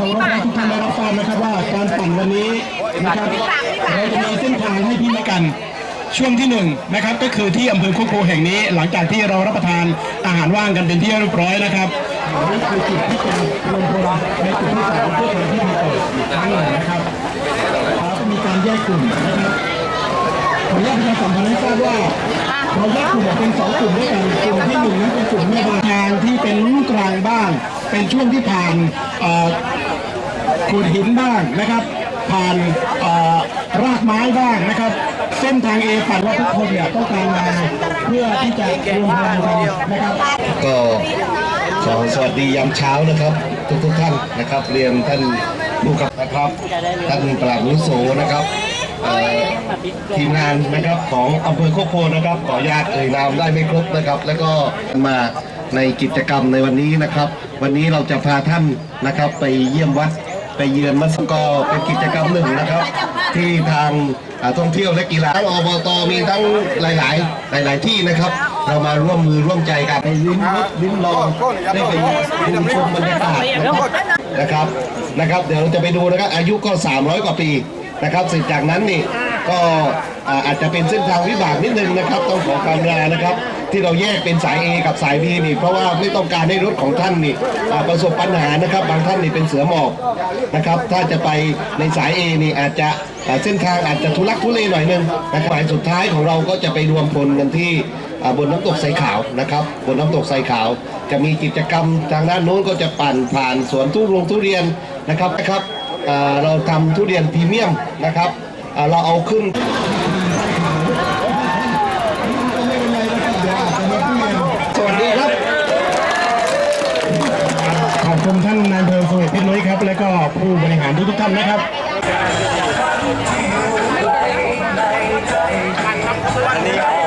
เคารพและทุกท่านได้รับทราบนะครับว่าการปั่นวันนี้นะครับเราจะมีเส้นทางให้พี่นกัน ช่วงที่หนึ่งนะครับก็คือที่อำเภอโคกโพแห่งนี้ หลังจากที่เรารับประทานอาหารว่างกันเป็นที่เรียบร้อยนะครับนี่คือจุดที่จะลงพลในจุดที่สองเพื่อทำพิธีเปิดอีกครั้งหนึ่งนะครับแล้วก็มีการแยกกลุ่มนะครับขออนุญาตประชาสัมพันธ์ให้ทราบว่าเราแยกกลุ่มออกเป็นสองกลุ่มด้วยกันกลุ่มที่หนึ่งนั้นเป็นกลุ่มแม่บ้านทางที่เป็นลูกกลางบ้านเป็นช่วงที่ผ่านเอ่อ ขูดหินบ้างนะครับ ผ่านเอ่อรากไม้บ้างนะครับ เส้นทางเอฝันว่าทุกคนเนี่ยต้องการมาเพื่อที่จะรวมพลังกันนะครับ ก็ขอสวัสดียามเช้านะครับ ทุกทุกท่านนะครับเรียนท่านผู้กับนะครับท่านปราบนุโสนะครับทีมงานนะครับของอำเภอโคกโพนะครับขออนุญาตเอ่ยนามได้ไม่ครบนะครับ แล้วก็มาในกิจกรรมในวันนี้นะครับ วันนี้เราจะพาท่านนะครับไปเยี่ยมวัด ไปเยือนมัสก็เป็นกิจกรรมหนึ่งนะครับ ที่ทางท่องเที่ยวและกีฬาทั้งอบตมีทั้งหลาย ๆ หลาย ๆ ที่นะครับ เรามาร่วมมือร่วมใจกันไปลิ้มรสลิ้มลองได้ไปดูชมบรรยากาศนะครับนะครับเดี๋ยวเราจะไปดูนะครับอายุก็ 300 กว่าปีนะครับเสร็จจากนั้นนี่ก็อาจจะเป็นเส้นทางวิบากนิดนึงนะครับ ต้องขอความกรุณานะครับ ที่เราแยกเป็นสาย A กับสาย B นี่ เพราะว่าไม่ต้องการให้รถของท่านนี่อ่าประสบปัญหานะครับ บางท่านนี่เป็นเสือหมอบนะครับ ถ้าจะไปในสาย A นี่อาจจะอ่าเส้นทางอาจจะทุลักทุเลหน่อยนึงนะครับหมายสุดท้ายของเราก็จะไปรวมพลกันที่อ่าบนน้ำตกไซขาวนะครับ บนน้ำตกไซขาว จะมีกิจกรรมทางด้านโน้นก็จะปั่นผ่านสวนทุเรงทุเรียนนะครับนะครับอ่าเราทำทุเรียนพรีเมียมนะครับอ่าเราเอาขึ้น พินุ้ยครับ และก็ผู้บริหารทุกท่านนะครับ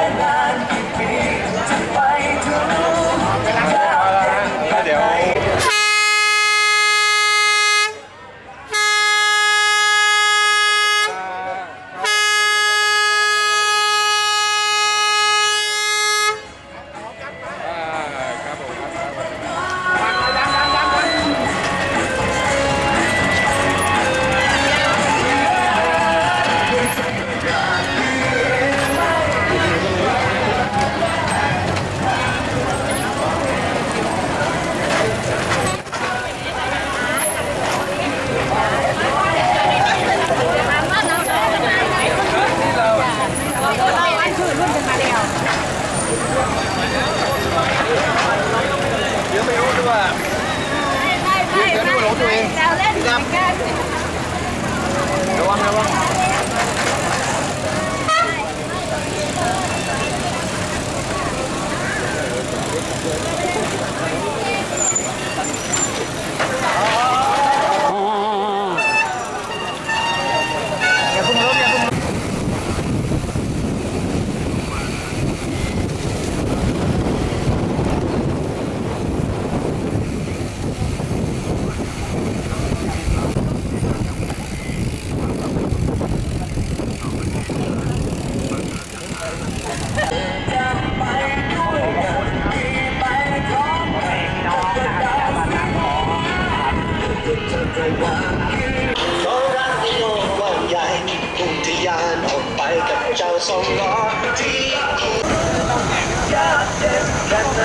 ขอรักโลกกว้างใหญ่พุ่งทะยานออกไปกับเจ้าสองล้อที่คุณยากเย็นแค่ไหน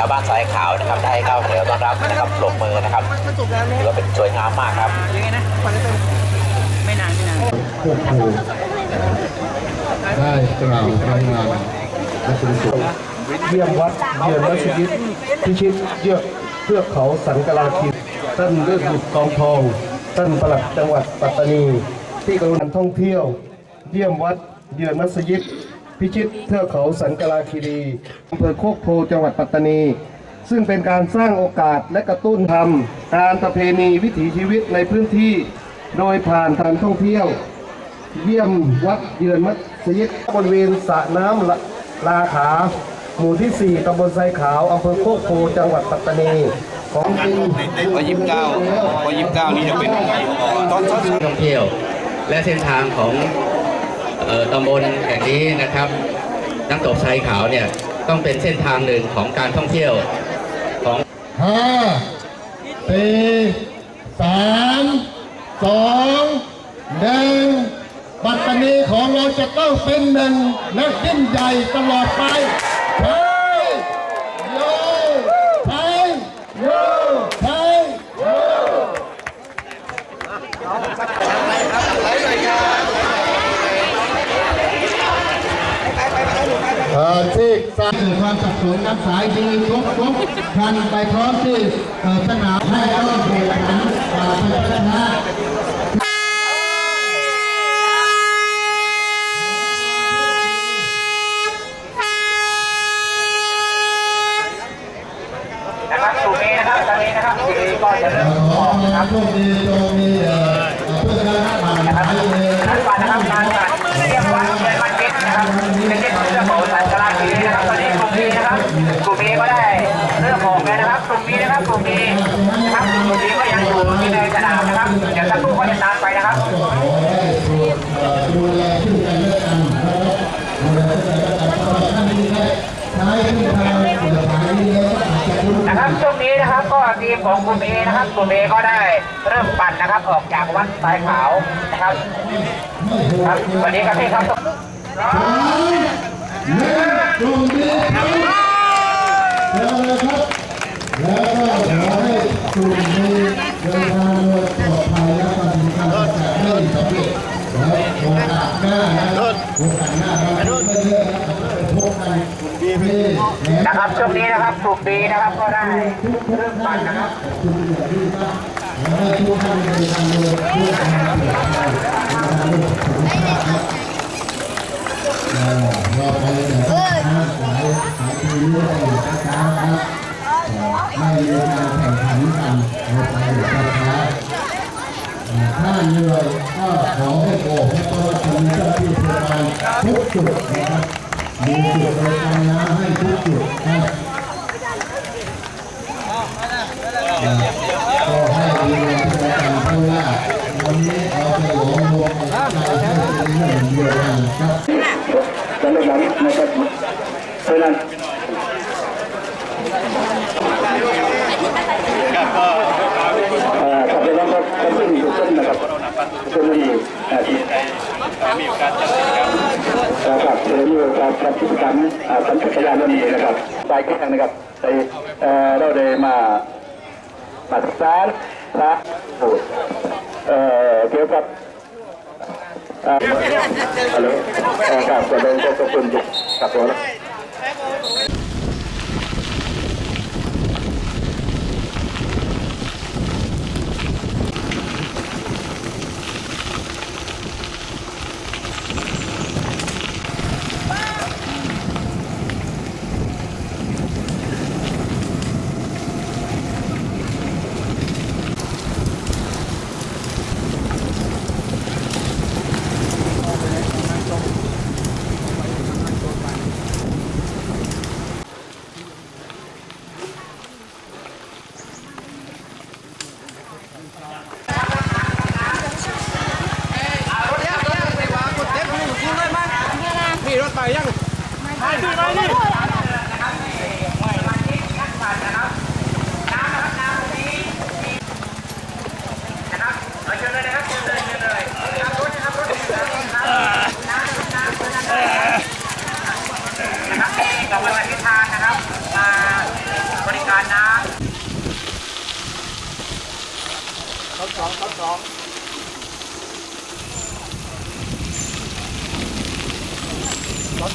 าวบ้านสายขาวนะครับได้เข้าแถวต้อนรับนะครับปรบมือนะครับถือว่าเป็นสวยงามมากครับควบคุมได้กล่าวรายงานและคุณผู้ชมเยี่ยมวัดเยือนมัสยิดพิชิตเยือกเทือเขาสันกลาคิดท่านเลือดบุตรกองทองท่านปลัดจังหวัดปัตตานี ที่กรุณาท่องเที่ยว เยี่ยมวัดเยือนมัสยิด พิชิตเทือกเขาสันกลาคีรีอำเภอโคกโพจังหวัดปัตตานี ซึ่งเป็นการสร้างโอกาสและกระตุ้นทำการประเพณีวิถีชีวิตในพื้นที่ โดยผ่านการท่องเที่ยว เยี่ยมวัดเยือนมัสยิดบริเวณสระน้ำละลาขา หมู่ที่ 4ตำบลไซขาวอำเภอโคกโพจังหวัดปัตตานีของจริงพอยี่สิบเก้าพอยี่สิบเก้านี่จะเป็นตอนเช้าท่องเที่ยว และเส้นทางของเอ่อ ตำบลแห่งนี้นะครับน้ำตกชายขาวเนี่ยต้องเป็นเส้นทางหนึ่งของการท่องเที่ยวของห้าสี่สามสองหนึ่งปัตตานีของเราจะต้องเป็นหนึ่งและยิ่งใหญ่ตลอดไปใช่โยใช่โยใช่โยเอ่อที่สร้าง เกิดความสับสนน้ำสายดีครบครบทันไปพร้อมที่สนามให้ร่วมแข่งขันอ่าชัยชนะนะครับกลุ่มนี้นะครับตอนนี้นะครับกลุ่มนี้ก็จะเริ่มออกนะครับโชคดีจงมีเอ่อเพื่อนรักผ่านนะครับไปเลย นี้นะครับกลุ่มนี้นะครับกลุ่มนี้ก็ยังอยู่ที่ในสนามนะครับเดี๋ยวสักครู่ก็จะตามไปนะครับดูแลซึ่งกันและกันนะครับดูแลซึ่งกันและกันเพราะว่าท่านนี้ได้ใช้เส้นทางเปิดทางนี้แล้วก็อาจจะรู้นะครับช่วงนี้นะครับก็ทีมของกลุ่มเอนะครับกลุ่มเอก็ได้เริ่มปั่นนะครับออกจากวัดสายขาวนะครับครับวัสดีครับพี่ครับกลุ่มนี้ครับเชิญเลยครับ แล้วก็ขอให้กลุ่มนี้เดินทางโดยปลอดภัยและปฏิบัติการจัดให้สำเร็จแล้วโอกาสหน้านะครับโอกาสหน้าเราไม่เยอะนะครับพบกันที่แหลม นะครับช่วงนี้นะครับกลุ่มบีนะครับก็ได้เริ่มปั่นนะครับคุณอย่างที่ว่าขอให้ทุกท่านเดินทางโดยเพื่อความปลอดภัยเดินทางโดยสุขภาพครับเอ่อรอไปแต่ถ้าสายสายทีนี้ได้อยู่ช้าๆครับเอ่อไม่มีการแข่งขันกันรอไปอยู่ช้าๆถ้าเหนื่อยก็ขอให้โบให้ตัวชมเจ้าที่พยาบาลทุกจุดนะครับ มีจุดบริการน้ำให้ทุกจุดครับก็ให้ดูแลที่ประกันเพราะว่าวันนี้เราจะหลอมรวมใจให้เป็นหนึ่งเดียวกันครับสำหรับผมนะครับเพราะฉะนั้นเอ่อขอบคุณนะครับขอบคุณทุกท่านนะครับทุกท่านที่อ่ที่มีโอกาสจัดกิจกรรม นะครับเดี๋ยวมีโอการจัดกิจกรรมอ่าสัญชาตญาณนี้นะครับสายแข่งนะครับในเราได้มามาศึกษานะเอ่อเกี่ยวกับฮัลโหลครับขอบคุณขอบคุณครับผม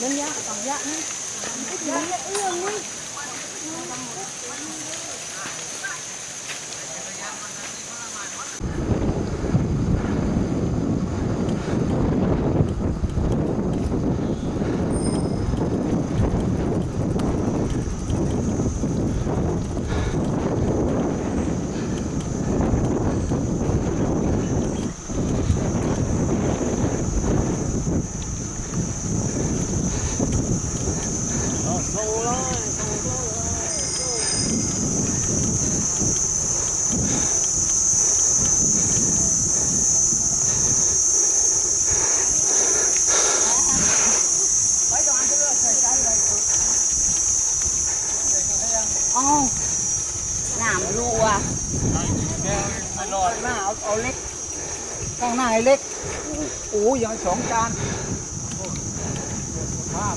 วหนามรัวไม่รอ อ๋อหนามรัวอร่หน้าเอาเอาเล็กข้างหน้าไเล็กโอ้ยยังสองจานภาพ